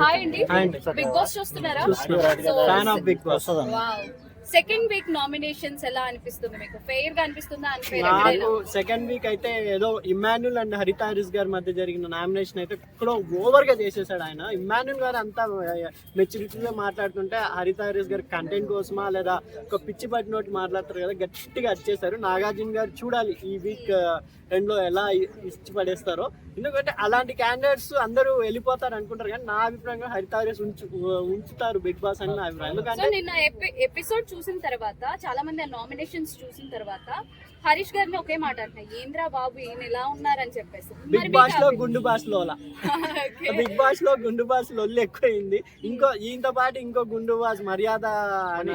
Hi అండి. Big boss చూస్తున్నారా? Fan of big boss second week nominations ఎలా అనిపిస్తుంది మీకు? ఫెయిర్గా అనిపిస్తుందా? నాకు సెకండ్ వీక్ అయితే ఏదో ఇమాన్యుల్ అండ్ హరిత హారిస్ గారి మధ్య జరిగిన నామినేషన్ అయితే ఎక్కడో ఓవర్గా చేసేసాడు ఆయన. ఇమాన్యుల్ గారు అంతా మెచ్యూరిటీగా మాట్లాడుతుంటే హరిత హారిస్ గారి కంటెంట్ కోసమా లేదా ఒక పిచ్చి పట్టినోటి మాట్లాడతారు కదా గట్టిగా వచ్చేసారు నాగార్జున గారు చూడాలి ఈ వీక్ ఎండ్లో ఎలా ఇచ్చి పడేస్తారో ఎందుకంటే అలాంటి క్యాండిడేట్స్ అందరూ వెళ్ళిపోతారు అనుకుంటారు కానీ నా అభిప్రాయంగా హరిత హారిస్ ఉంచు ఉంచుతారు బిగ్ బాస్ అని నా అభిప్రాయం. ఎందుకంటే ఎపిసోడ్ చూసిన తర్వాత చాలా మంది నామినేషన్స్ చూసిన తర్వాత హరీష్ గారిని ఒకే మాట అంటున్నా ఏంద్రా బాబు ఈయన ఎలా ఉన్నారని చెప్పేసి. బిగ్ బాస్ లో గుండు బాస్లో. బిగ్ బాస్లో గుండు బాస్ లొల్లి ఎక్కువైంది. ఇంకో ఈయనతో పాటు ఇంకో గుండు బాస్ మర్యాద అని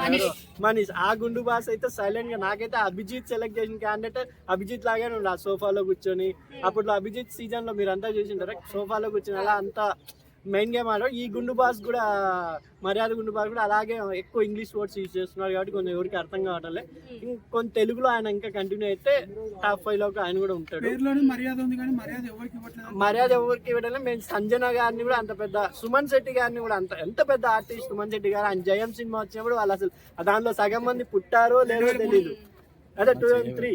మనీష్. ఆ గుండు బాస్ అయితే సైలెంట్గా నాకైతే అభిజిత్ సెలెక్ట్ చేసిన క్యాండిడేట్ అభిజిత్ లాగానే ఉండే ఆ సోఫాలో కూర్చొని అప్పట్లో అభిజిత్ సీజన్లో మీరు అంతా చూసింటారా? సోఫాలో కూర్చొని అలా అంతా మెయిన్ గేమ్ ఆడారు ఈ గుండు బాస్ కూడా మర్యాద గుండు బాస్ కూడా అలాగే ఎక్కువ ఇంగ్లీష్ వర్డ్స్ యూజ్ చేస్తున్నారు కాబట్టి కొంచెం ఎవరికి అర్థం కావట్లే. కొన్ని తెలుగులో ఆయన ఇంకా కంటిన్యూ అయితే టాప్ ఫైవ్లో ఆయన కూడా ఉంటాడు. పేరులోనే మర్యాద ఉంది కానీ మర్యాద ఎవరికి ఇవ్వట్లేదు? మర్యాద ఎవరికి ఇవ్వడం మేము సంజన గారిని కూడా అంత పెద్ద సుమన్ శెట్టి గారిని కూడా అంత ఎంత పెద్ద ఆర్టిస్ట్ సుమన్ శెట్టి గారు? ఆయన జయం సినిమా వచ్చినప్పుడు వాళ్ళు అసలు దానిలో సగం మంది పుట్టారో లేదో తెలియదు అదే టూ త్రీ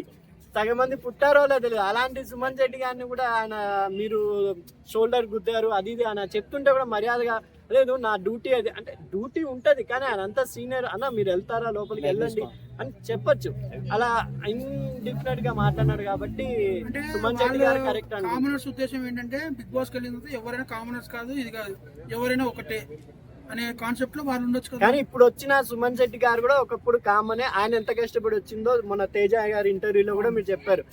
సగం మంది పుట్టారో లేదో తెలియదు. అలాంటి సుమన్ శెట్టి గారిని కూడా ఆయన మీరు షోల్డర్ గుద్దారు అది ఇది ఆయన చెప్తుంటే కూడా మర్యాదగా లేదు నా డ్యూటీ అది అంటే డ్యూటీ ఉంటది కానీ ఆయన అంతా సీనియర్ అన్న మీరు వెళ్తారా లోపలికి వెళ్ళండి అని చెప్పొచ్చు. అలా ఇండిఫరెంట్గా మాట్లాడినాడు కాబట్టి అంటే సుమన్ శెట్టి గారు కరెక్ట్ అండి కామనర్స్ ఉద్దేశం ఏంటంటే బిగ్ బాస్ వెళ్ళిన ఎవరైనా కామనర్స్ కాదు ఇది కాదు. ఎవరైనా ఒకటే. అనే కాన్సెప్ట్లో వాళ్ళు ఉండొచ్చు కానీ ఇప్పుడు వచ్చిన సుమన్ శెట్టి గారు కూడా ఒకప్పుడు కామనే ఆయన ఎంత కష్టపడి వచ్చిందో మన తేజ గారి ఇంటర్వ్యూలో కూడా మీరు చెప్పారు.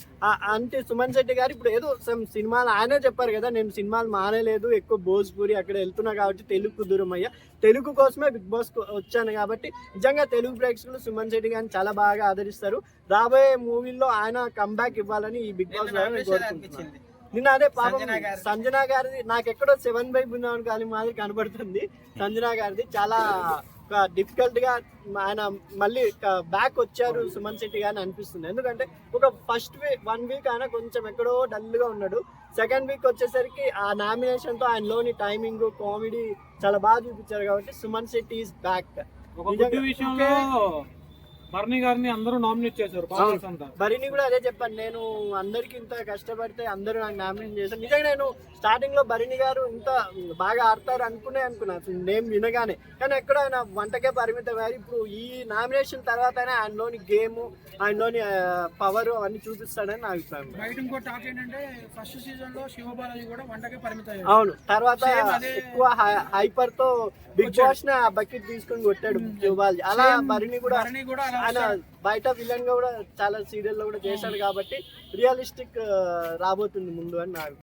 అంటే సుమన్ శెట్టి గారు ఇప్పుడు ఏదో సమ్ సినిమాలు ఆయనే చెప్పారు కదా నేను సినిమాలు మానేలేదు ఎక్కువ భోజ్పూరి అక్కడ వెళ్తున్నా కాబట్టి తెలుగు దూరం అయ్యా. తెలుగు కోసమే బిగ్ బాస్ వచ్చాను కాబట్టి నిజంగా తెలుగు ప్రేక్షకులు సుమన్ శెట్టి గారిని చాలా బాగా ఆదరిస్తారు. రాబోయే మూవీల్లో ఆయన కంబ్యాక్ ఇవ్వాలని ఈ బిగ్ బాస్ కోరుకుంటున్నాను నిన్న అదే పాపం సంజన గారిది. నాకు ఎక్కడో సెవెన్ బై బృందావన్ కాలి మాదిరి కనబడుతుంది. సంజన గారిది. చాలా డిఫికల్ట్గా ఆయన మళ్ళీ బ్యాక్ వచ్చారు సుమన్ శెట్టి గారిని అనిపిస్తుంది. ఎందుకంటే ఒక ఫస్ట్ వీక్ వన్ వీక్ ఆయన కొంచెం ఎక్కడో డల్గా ఉన్నాడు. సెకండ్ వీక్ వచ్చేసరికి ఆ నామినేషన్తో ఆయనలోని టైమింగ్ కామెడీ చాలా బాగా చూపించారు కాబట్టి సుమన్ శెట్టి ఈస్ బ్యాక్ విషయంలో భరణి గారిని అందరూ నామినేట్ చేశారు కాంగ్రెస్ అంతా. భరిని కూడా అదే చెప్పాను. నేను అందరికి ఇంత కష్టపడితే అందరూ నాకు నామినేట్ చేశాను నిజంగా నేను స్టార్టింగ్లో భరిణి గారు ఇంత బాగా ఆడతారు అనుకునే అనుకున్నా. నేమ్ వినగానే. కానీ ఎక్కడ ఆయన వంటకే పరిమితం అయ్యారు. ఇప్పుడు ఈ నామినేషన్ తర్వాత ఆయనలోని గేమ్ ఆయనలోని పవర్ అవన్నీ చూపిస్తాడని నా అభిప్రాయం. బయట ఇంకో టాక్ ఏంటంటే ఫస్ట్ సీజన్లో శివబాలాజీ కూడా వంటకే పరిమితం అవును. తర్వాత ఎక్కువ హైపర్తో బిగ్ బాస్ని ఆ బకెట్ తీసుకొని కొట్టాడు శివబాలాజీ. అలా భరిణి కూడా కూడా ఆయన బయట విలన్గా కూడా చాలా సీరియల్లో కూడా చేశాడు కాబట్టి రియలిస్టిక్ రాబోతుంది ముందు అని నా అభిప్రాయం